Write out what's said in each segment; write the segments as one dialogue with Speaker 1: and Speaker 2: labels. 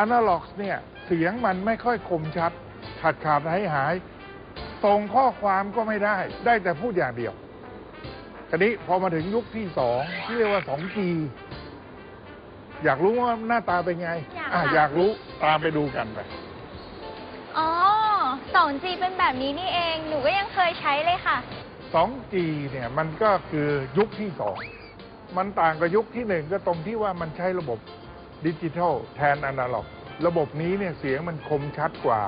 Speaker 1: อนาล็อกเนี่ยเสียงมันไม่ค่อยคมชัด ขาดขาดหายหายส่งข้อความก็ไม่ได้ ได้แต่พูดอย่างเดียวทีนี้พอมาถึงยุคที่สองที่เรียกว่า 2G อยากรู้ว่าหน้าตาเป็นไง
Speaker 2: อยาก
Speaker 1: อะ
Speaker 2: ค่ะ
Speaker 1: อยากรู้ตามไปดูกันไป
Speaker 2: อ๋อ 2G เป็นแบบนี้นี่เอง หนูก็ยังเคยใช้เลยค่ะ
Speaker 1: 2G เนี่ยมันก็คือยุคที่สอง มันต่างกับยุคที่หนึ่งก็ตรงที่ว่ามันใช้ระบบ ดิจิทัลแทนอนาล็อก ระบบนี้เนี่ยเสียงมันคมชัดกว่า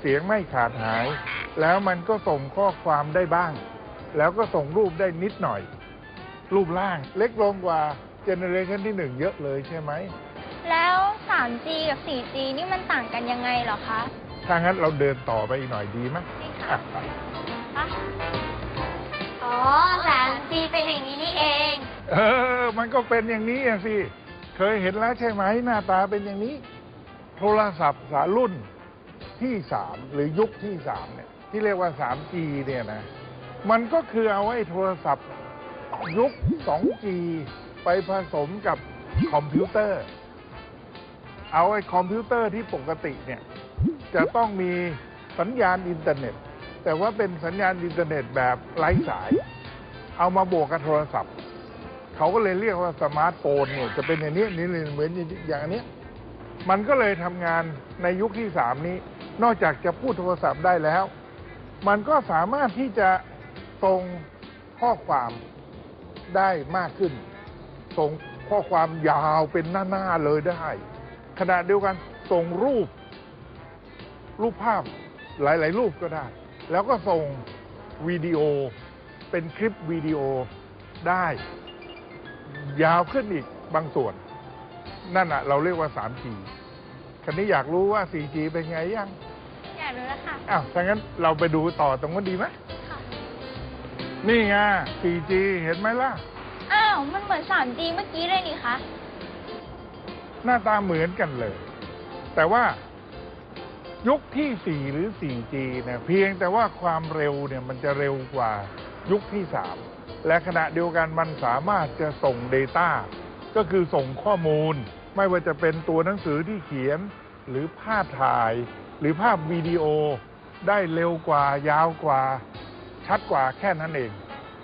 Speaker 1: เสียงไม่ขาดหาย แล้วมันก็ส่งข้อความได้บ้าง แล้วก็ส่งรูปได้นิดหน่อย รูปร่างเล็กลงกว่าเจเนอเรชันที่หนึ่งเยอะเลยใช่ไหม
Speaker 2: แล้ว 3G กับ 4G นี่มันต่างกันยังไงเหรอคะ
Speaker 1: ถ้างั้นเราเดินต่อไปอีกหน่อยดีไหม
Speaker 2: นี่
Speaker 1: อะ
Speaker 2: ค่ะ
Speaker 1: ไป
Speaker 2: อ๋อ 3G เป็นอย่างนี้นี่เอง
Speaker 1: เออ มันก็เป็นอย่างนี้อะสิ เคยเห็นแล้วใช่ไหมหน้าตาเป็นอย่างนี้ โทรศัพท์สารุ่นที่สามหรือยุคที่สามเนี่ยที่เรียกว่า 3G เนี่ยนะ มันก็คือเอาไอ้โทรศัพท์ยุค 2G ไปผสมกับคอมพิวเตอร์ เอาไอ้คอมพิวเตอร์ที่ปกติเนี่ย จะต้องมีสัญญาณอินเทอร์เน็ต แต่ว่าเป็นสัญญาณอินเทอร์เน็ตแบบไร้สาย เอามาบวกกับโทรศัพท์ เขาก็เลยเรียกว่าสมาร์ทโฟนเนี่ยจะเป็นอย่างนี้นี่เลยเหมือนอย่างอันเนี้ยมันก็เลยทำงานในยุคที่สามนี้ นอกจากจะพูดโทรศัพท์ได้แล้ว มันก็สามารถที่จะส่งข้อความได้มากขึ้น ส่งข้อความยาวเป็นหน้าๆเลยได้ ขณะเดียวกันส่งรูป รูปภาพหลาย ๆ รูปก็ได้ แล้วก็ส่งวิดีโอเป็นคลิปวิดีโอได้ ยาวขึ้นอีกบางส่วน นั่นอะเราเรียกว่า 3G คันนี้อยากรู้ว่า 4G เป็นไงยัง
Speaker 2: อยากรู้แล้วค่ะ
Speaker 1: อ้าวถ้างั้นเราไปดูต่อตรงนั้นดีไหม
Speaker 2: ค่ะ
Speaker 1: นี่ไง 4G เห็นไหมล่ะ
Speaker 2: อ้าว มันเหมือน 3G เมื่อกี้เลยนี่คะ
Speaker 1: หน้าตาเหมือนกันเลย แต่ว่ายุคที่ 4 หรือ 4G เนี่ยเพียงแต่ว่าความเร็วเนี่ยมันจะเร็วกว่า ยุคที่ 3 และขณะเดียวกันมันสามารถจะส่ง Data ก็คือส่งข้อมูล ไม่ว่าจะเป็นตัวหนังสือที่เขียน หรือภาพถ่าย หรือภาพวิดีโอ ได้เร็วกว่ายาวกว่า ชัดกว่าแค่นั้นเอง